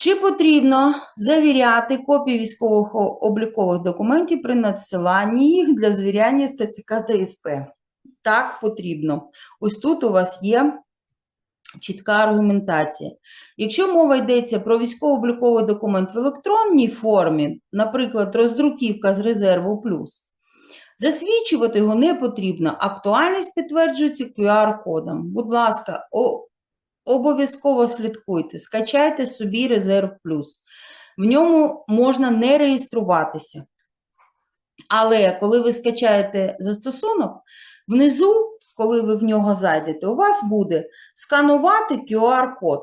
Чи потрібно завіряти копії військових облікових документів при надсиланні їх для звіряння з ТЦК та СП? Так, потрібно. Ось тут у вас є чітка аргументація. Якщо мова йдеться про військово-обліковий документ в електронній формі, наприклад, роздруківка з резерву плюс, засвідчувати його не потрібно. Актуальність підтверджується QR-кодом. Будь ласка, о- обов'язково слідкуйте, скачайте собі резерв плюс. В ньому можна не реєструватися. Але коли ви скачаєте застосунок, внизу, коли ви в нього зайдете, у вас буде сканувати QR-код.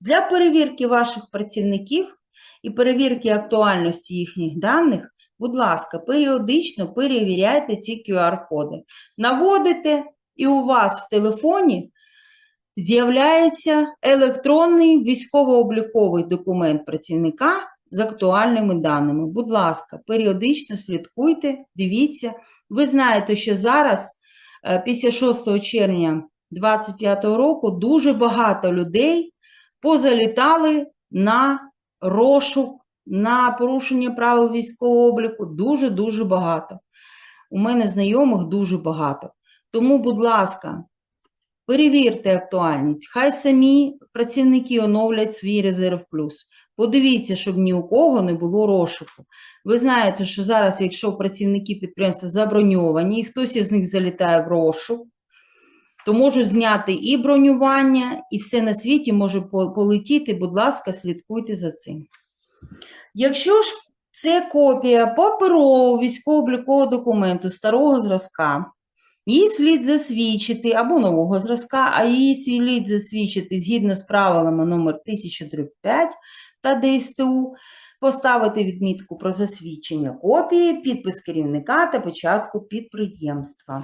Для перевірки ваших працівників і перевірки актуальності їхніх даних, будь ласка, періодично перевіряйте ці QR-коди. Наводите, і у вас в телефоні з'являється електронний військово-обліковий документ працівника з актуальними даними. Будь ласка, періодично слідкуйте, дивіться. Ви знаєте, що зараз, е, після 6 червня 2025 року, дуже багато людей позалітали на розшук, на порушення правил військового обліку. Дуже-дуже багато. У мене знайомих дуже багато. Тому, будь ласка, перевірте актуальність. Хай самі працівники оновлять свій резерв плюс. Подивіться, щоб ні у кого не було розшуку. Ви знаєте, що зараз, якщо працівники підприємства заброньовані, і хтось із них залітає в розшук, то можуть зняти і бронювання, і все на світі може полетіти. Будь ласка, слідкуйте за цим. Якщо ж це копія паперового військово-облікового документу старого зразка, її слід засвідчити або нового зразка, а її слід засвідчити згідно з правилами номер 1005 та ДСТУ, поставити відмітку про засвідчення копії, підпис керівника та початку підприємства.